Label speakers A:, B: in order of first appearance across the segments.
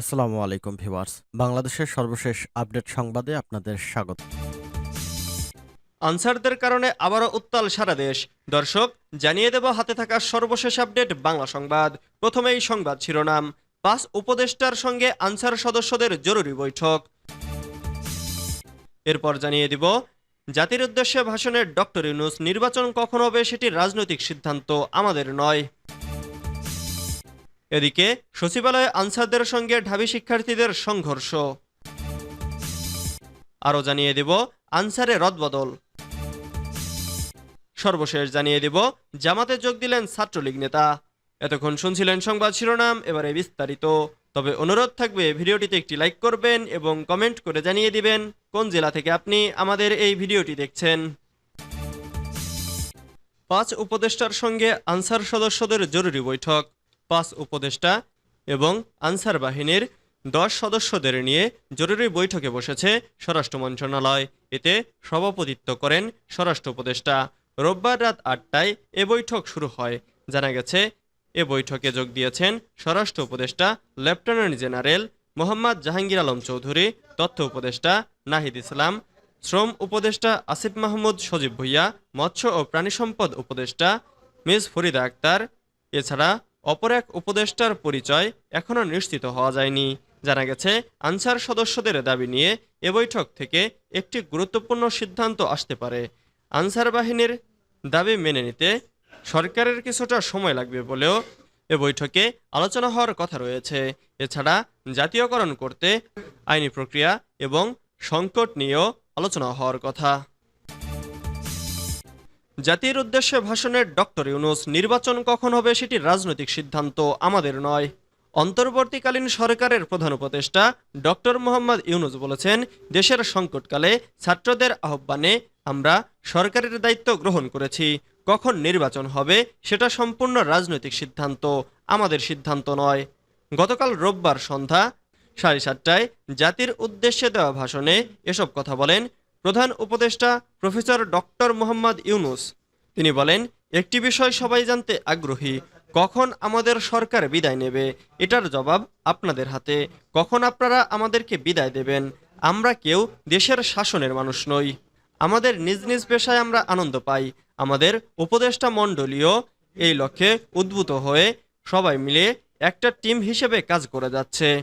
A: আসসালামু আলাইকুম ভিউয়ার্স। বাংলাদেশের সর্বশেষ আপডেট সংবাদে আপনাদের স্বাগত।
B: আনসারদের কারণে আবারও উত্তাল সারা দেশ। দর্শক, জানিয়ে দেব হাতে থাকা সর্বশেষ আপডেট বাংলা সংবাদ। প্রথমেই সংবাদ শিরোনাম। পাঁচ উপদেষ্টার সঙ্গে আনসার সদস্যদের জরুরি বৈঠক। এরপর জানিয়ে দিব, জাতির উদ্দেশ্যে ভাষণের ডক্টর ইউনুস, নির্বাচন কখন হবে সেটি রাজনৈতিক সিদ্ধান্ত আমাদের নয়। এদিকে সচিবালয়ে আনসারদের সঙ্গে ঢাবি শিক্ষার্থীদের সংঘর্ষ। আরও জানিয়ে দেব আনসারে রদবদল। সর্বশেষ জানিয়ে দেব, জামাতে যোগ দিলেন ছাত্রলীগ নেতা। এতক্ষণ শুনছিলেন সংবাদ শিরোনাম, এবারে বিস্তারিত। তবে অনুরোধ থাকবে, ভিডিওটিতে একটি লাইক করবেন এবং কমেন্ট করে জানিয়ে দিবেন কোন জেলা থেকে আপনি আমাদের এই ভিডিওটি দেখছেন। পাঁচ উপদেষ্টার সঙ্গে আনসার সদস্যদের জরুরি বৈঠক। পাঁচ উপদেষ্টা এবং আনসার বাহিনীর দশ সদস্যদের নিয়ে জরুরি বৈঠকে বসেছে স্বরাষ্ট্র মন্ত্রণালয়। এতে সভাপতিত্ব করেন স্বরাষ্ট্র উপদেষ্টা। রোববার রাত আটটায় এ বৈঠক শুরু হয়। জানা গেছে, এ বৈঠকে যোগ দিয়েছেন স্বরাষ্ট্র উপদেষ্টা, লেফটেন্যান্ট জেনারেল মোহাম্মদ জাহাঙ্গীর আলম চৌধুরী, তথ্য উপদেষ্টা নাহিদ ইসলাম, শ্রম উপদেষ্টা আসিফ মাহমুদ সজীব ভুইয়া, মৎস্য ও প্রাণী সম্পদ উপদেষ্টা মিস ফরিদা আক্তার, এছাড়া অপর এক উপদেষ্টার পরিচয় এখনও নিশ্চিত হওয়া যায়নি। জানা গেছে, আনসার সদস্যদের দাবি নিয়ে এ বৈঠক থেকে একটি গুরুত্বপূর্ণ সিদ্ধান্ত আসতে পারে। আনসার বাহিনীর দাবি মেনে নিতে সরকারের কিছুটা সময় লাগবে বলেও এ বৈঠকে আলোচনা হওয়ার কথা রয়েছে। এছাড়া জাতীয়করণ করতে আইনি প্রক্রিয়া এবং সংকট নিয়েও আলোচনা হওয়ার কথা। জাতির উদ্দেশ্যে ভাষণের ডক্টর ইউনুস, নির্বাচন কখন হবে সেটি রাজনৈতিক সিদ্ধান্ত আমাদের নয়। অন্তর্বর্তীকালীন সরকারের প্রধান উপদেষ্টা ডক্টর মোহাম্মদ ইউনুস বলেছেন, দেশের সংকটকালে ছাত্রদের আহ্বানে আমরা সরকারের দায়িত্ব গ্রহণ করেছি। কখন নির্বাচন হবে সেটা সম্পূর্ণ রাজনৈতিক সিদ্ধান্ত, আমাদের সিদ্ধান্ত নয়। গতকাল রোববার সন্ধ্যা সাড়ে সাতটায় জাতির উদ্দেশ্যে দেওয়া ভাষণে এসব কথা বলেন প্রধান উপদেষ্টা প্রফেসর ডক্টর মোহাম্মদ ইউনুস। তিনি বলেন, একটি বিষয় সবাই জানতে আগ্রহী, কখন আমাদের সরকার বিদায় নেবে? এটার জবাব আপনাদের হাতে। কখন আপনারা আমাদেরকে বিদায় দেবেন? আমরা কেউ দেশের শাসনের মানুষ নই। আমাদের নিজ নিজ পেশায় আমরা আনন্দ পাই। আমাদের উপদেষ্টা মণ্ডলীয় এই লক্ষ্যে উদ্ভূত হয়ে সবাই মিলে একটা টিম হিসেবে কাজ করে যাচ্ছে।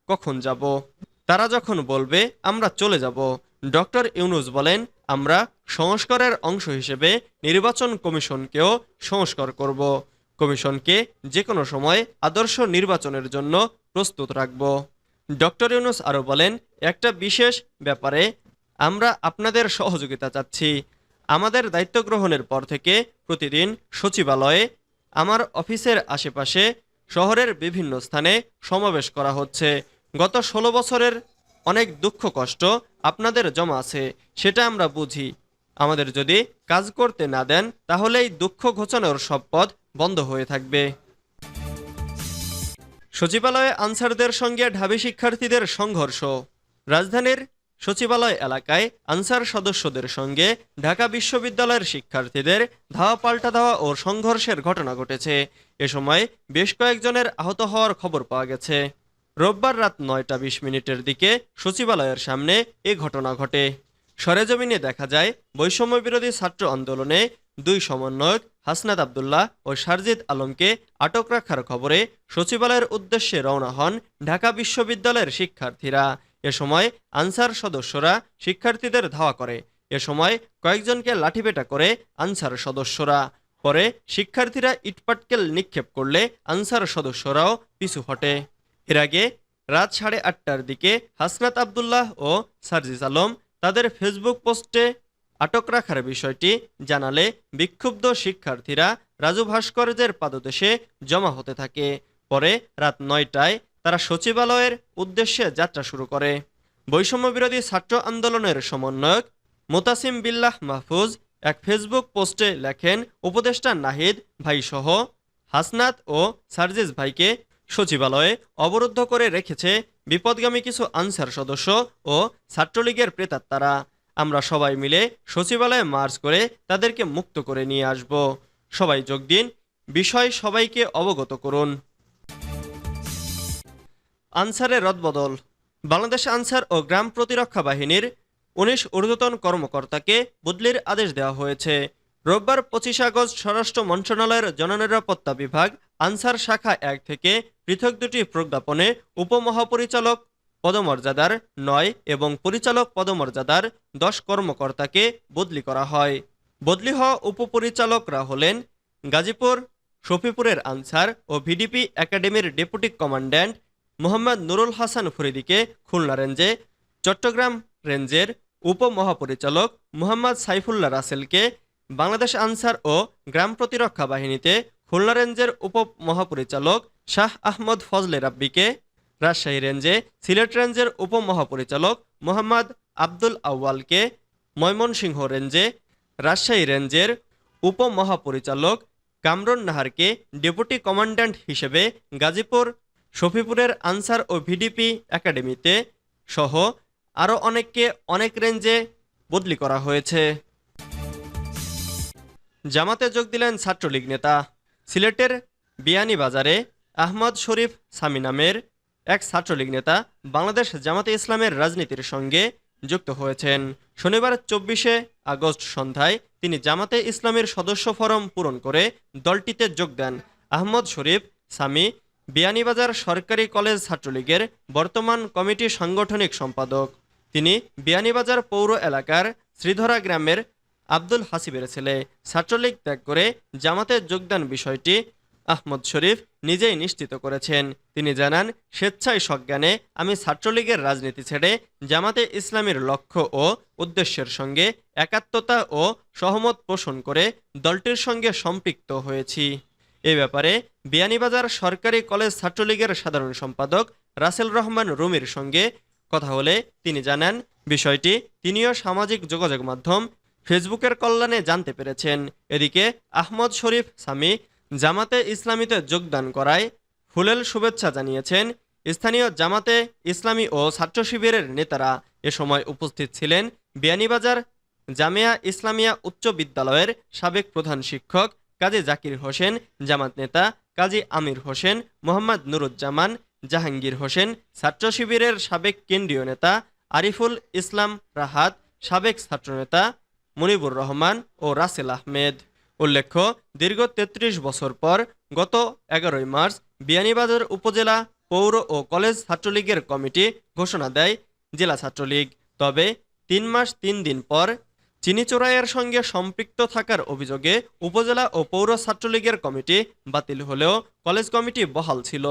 B: কখন যাব? তারা যখন বলবে, আমরা চলে যাব। ডক্টর ইউনুস বলেন, আমরা সংস্কারের অংশ হিসেবে নির্বাচন কমিশনকেও সংস্কার করব। কমিশনকে যে কোনো সময় আদর্শ নির্বাচনের জন্য প্রস্তুত রাখব। ডক্টর ইউনুস আরও বলেন, একটা বিশেষ ব্যাপারে আমরা আপনাদের সহযোগিতা চাচ্ছি। আমাদের দায়িত্ব গ্রহণের পর থেকে প্রতিদিন সচিবালয়ে আমার অফিসের আশেপাশে শহরের বিভিন্ন স্থানে সমাবেশ করা হচ্ছে। গত ষোলো বছরের অনেক দুঃখ কষ্ট আপনাদের জমা আছে, সেটা আমরা বুঝি। আমাদের যদি কাজ করতে না দেন তাহলে এই দুঃখ ঘোচানোর সব পথ বন্ধ হয়ে থাকবে। সচিবালয়ে আনসারদের সঙ্গে ঢাবি শিক্ষার্থীদের সংঘর্ষ। রাজধানীর সচিবালয় এলাকায় আনসার সদস্যদের সঙ্গে ঢাকা বিশ্ববিদ্যালয়ের শিক্ষার্থীদের ধাওয়া পাল্টা দেওয়া ও সংঘর্ষের ঘটনা ঘটেছে। এ সময় বেশ কয়েকজনের আহত হওয়ার খবর পাওয়া গেছে। রোববার রাত নয়টা বিশ মিনিটের দিকে সচিবালয়ের সামনে এ ঘটনা ঘটে। সরেজমিনে দেখা যায় বৈষম্য বিরোধী ছাত্র আন্দোলনে দুই সমন্বয়ক হাসনাত আবদুল্লাহ ও শারজিদ আলমকে আটক রাখার খবরে সচিবালয়ের উদ্দেশ্যে রওনা হন ঢাকা বিশ্ববিদ্যালয়ের শিক্ষার্থীরা। এ সময় আনসার সদস্যরা শিক্ষার্থীদের ধাওয়া করে। এ সময় কয়েকজনকে লাঠিপেটা করে আনসার সদস্যরা। পরে শিক্ষার্থীরা ইটপাটকেল নিক্ষেপ করলে আনসার সদস্যরাও পিছু হটে। এর আগে রাত সাড়ে আটটার দিকে হাসনাত আবদুল্লাহ ও সার্জিস আলম তাদের ফেসবুক পোস্টে আটক রাখার বিষয়টি জানালে বিক্ষুব্ধ শিক্ষার্থীরা রাজু ভাস্কর্যের পাদদেশে জমা হতে থাকে। পরে রাত নয়টায় তারা সচিবালয়ের উদ্দেশ্যে যাত্রা শুরু করে। বৈষম্য বিরোধী ছাত্র আন্দোলনের সমন্বয়ক মোতাসিম বিল্লাহ মাহফুজ এক ফেসবুক পোস্টে লেখেন, উপদেষ্টা নাহিদ ভাইসহ হাসনাত ও সার্জিস ভাইকে সচিবালয়ে অবরুদ্ধ করে রেখেছে বিপদগামী কিছু আনসার সদস্য ও ছাত্রলীগের প্রেতাত্মারা। আমরা সবাই মিলে সচিবালয়ে মার্চ করে তাদেরকে মুক্ত করে নিয়ে আসব। সবাই যোগ দিন, বিষয় সবাইকে অবগত করুন। আনসারের রদবদল, বাংলাদেশ আনসার ও গ্রাম প্রতিরক্ষা বাহিনীর উনিশ ঊর্ধ্বতন কর্মকর্তাকে বদলির আদেশ দেওয়া হয়েছে। রোববার পঁচিশে আগস্ট স্বরাষ্ট্র মন্ত্রণালয়ের জননিরাপত্তা বিভাগ, আনসার শাখা এক থেকে পৃথক দুটি প্রজ্ঞাপনে উপমহাপরিচালক পদমর্যাদার নয় এবং পরিচালক পদমর্যাদার দশ কর্মকর্তাকে বদলি করা হয়। বদলি হওয়া উপপরিচালকরা হলেন গাজীপুর, শফিপুরের আনসার ও ভিডিপি একাডেমির ডেপুটি কমান্ড্যান্ট মোহাম্মদ নুরুল হাসান ফরিদিকে খুলনা রেঞ্জে, চট্টগ্রাম রেঞ্জের উপমহাপরিচালক মোহাম্মদ সাইফুল্লাহ রাসেলকে বাংলাদেশ আনসার ও গ্রাম প্রতিরক্ষা বাহিনীতে খুলনা রেঞ্জের উপমহাপরিচালক শাহ আহমদ ফজলে রাব্বিকে, রাজশাহী রেঞ্জে সিলেট রেঞ্জের উপমহাপরিচালক মোহাম্মদ আব্দুল আউয়ালকে, ময়মনসিংহ রেঞ্জে, রাজশাহী রেঞ্জের উপমহাপরিচালক কামরুন নাহারকে ডেপুটি কমান্ড্যান্ট হিসেবে গাজীপুর, শফিপুরের আনসার ও ভিডিপি একাডেমিতে সহ আরও অনেককে অনেক রেঞ্জে বদলি করা হয়েছে। জামাতে যোগ দিলেন ছাত্রলীগ নেতা। সিলেটের বিয়ানীবাজারে আহমদ শরীফ সামি নামের এক ছাত্রলীগ নেতা বাংলাদেশ জামাতে ইসলামের রাজনীতির সঙ্গে যুক্ত হয়েছেন। শনিবার চব্বিশে আগস্ট সন্ধ্যায় তিনি জামাতে ইসলামের সদস্য ফরম পূরণ করে দলটিতে যোগ দেন। আহমদ শরীফ সামি বিয়ানীবাজার সরকারি কলেজ ছাত্রলীগের বর্তমান কমিটি সাংগঠনিক সম্পাদক। তিনি বিয়ানীবাজার পৌর এলাকার শ্রীধরা গ্রামের আব্দুল হাসিবের ছেলে ছাত্রলীগ ত্যাগ করে জামাতে যোগদান বিষয়টি আহমদ শরীফ নিজেই নিশ্চিত করেছেন। তিনি জানান, স্বেচ্ছায় সজ্ঞানে আমি ছাত্রলীগের রাজনীতি ছেড়ে জামাতে ইসলামের লক্ষ্য ও উদ্দেশ্যের সঙ্গে একাত্মতা ও সহমত পোষণ করে দলটির সঙ্গে সম্পৃক্ত হয়েছি। এ ব্যাপারে বিয়ানীবাজার সরকারি কলেজ ছাত্রলীগের সাধারণ সম্পাদক রাসেল রহমান রুমির সঙ্গে কথা হলে তিনি জানান, বিষয়টি তিনিও সামাজিক যোগাযোগ মাধ্যম ফেসবুকের কল্যাণে জানতে পেরেছেন। এদিকে আহমদ শরীফ সামি জামাতে ইসলামীতে যোগদান করায় ফুলেল শুভেচ্ছা জানিয়েছেন। স্থানীয় জামাতে ইসলামী ও ছাত্র শিবিরের নেতারা এ সময় উপস্থিত ছিলেন। বিয়ানীবাজার জামিয়া ইসলামিয়া উচ্চ বিদ্যালয়ের সাবেক প্রধান শিক্ষক কাজী জাকির হোসেন, জামাত নেতা কাজী আমির হোসেন, মোহাম্মদ নুরুজ্জামান, জাহাঙ্গীর হোসেন, ছাত্র শিবিরের সাবেক কেন্দ্রীয় নেতা আরিফুল ইসলাম রাহাত, সাবেক ছাত্রনেতা মনিবুর রহমান ও রাসেল আহমেদ। উল্লেখ্য, দীর্ঘ ৩৩ বছর পর গত এগারোই মার্চ বিয়ানীবাজার উপজেলা পৌর ও কলেজ ছাত্রলীগের কমিটি ঘোষণা দেয় জেলা ছাত্রলীগ। তবে তিন মাস তিন দিন পর চিনি চোরাইয়ের সঙ্গে সম্পৃক্ত থাকার অভিযোগে উপজেলা ও পৌর ছাত্রলীগের কমিটি বাতিল হলেও কলেজ কমিটি বহাল ছিল।